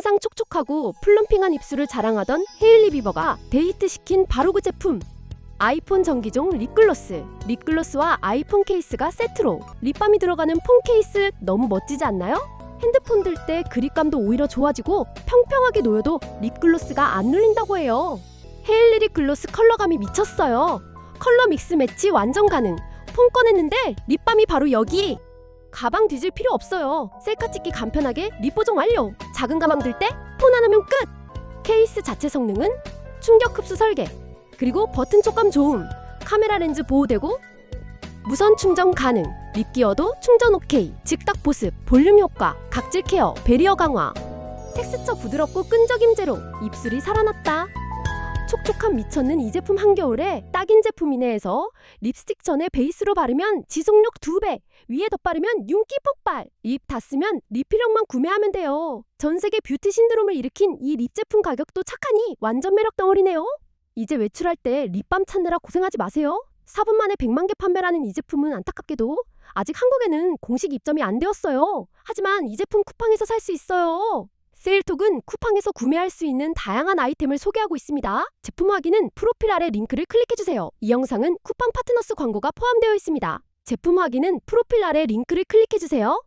항상 촉촉하고 플럼핑한 입술을 자랑하던 헤일리 비버가 데이트시킨 바로 그 제품. 아이폰 전기종 립글로스. 립글로스와 아이폰 케이스가 세트로. 립밤이 들어가는 폰 케이스 너무 멋지지 않나요? 핸드폰 들 때 그립감도 오히려 좋아지고 평평하게 놓여도 립글로스가 안 눌린다고 해요. 헤일리 립글로스 컬러감이 미쳤어요. 컬러 믹스 매치 완전 가능. 폰 꺼냈는데 립밤이 바로 여기. 가방 뒤질 필요 없어요. 셀카 찍기 간편하게 립 보정 완료. 작은 가방 들 때 폰 하나면 끝. 케이스 자체 성능은 충격 흡수 설계. 그리고 버튼 촉감 좋음. 카메라 렌즈 보호되고 무선 충전 가능. 립 기어도 충전 오케이. 즉각 보습, 볼륨 효과, 각질 케어, 베리어 강화. 텍스처 부드럽고 끈적임 제로. 입술이 살아났다. 촉촉함 미쳤는 이 제품 한겨울에 딱인 제품이네 해서 립스틱 전에 베이스로 바르면 지속력 2배, 위에 덧바르면 윤기 폭발. 립다 쓰면 리필형만 구매하면 돼요. 전 세계 뷰티 신드롬을 일으킨 이 립 제품 가격도 착하니 완전 매력 덩어리네요. 이제 외출할 때 립밤 찾느라 고생하지 마세요. 4분 만에 100만 개 판매라는 이 제품은 안타깝게도 아직 한국에는 공식 입점이 안 되었어요. 하지만 이 제품 쿠팡에서 살 수 있어요. 세일톡은 쿠팡에서 구매할 수 있는 다양한 아이템을 소개하고 있습니다. 제품 확인은 프로필 아래 링크를 클릭해주세요. 이 영상은 쿠팡 파트너스 광고가 포함되어 있습니다. 제품 확인은 프로필 아래 링크를 클릭해주세요.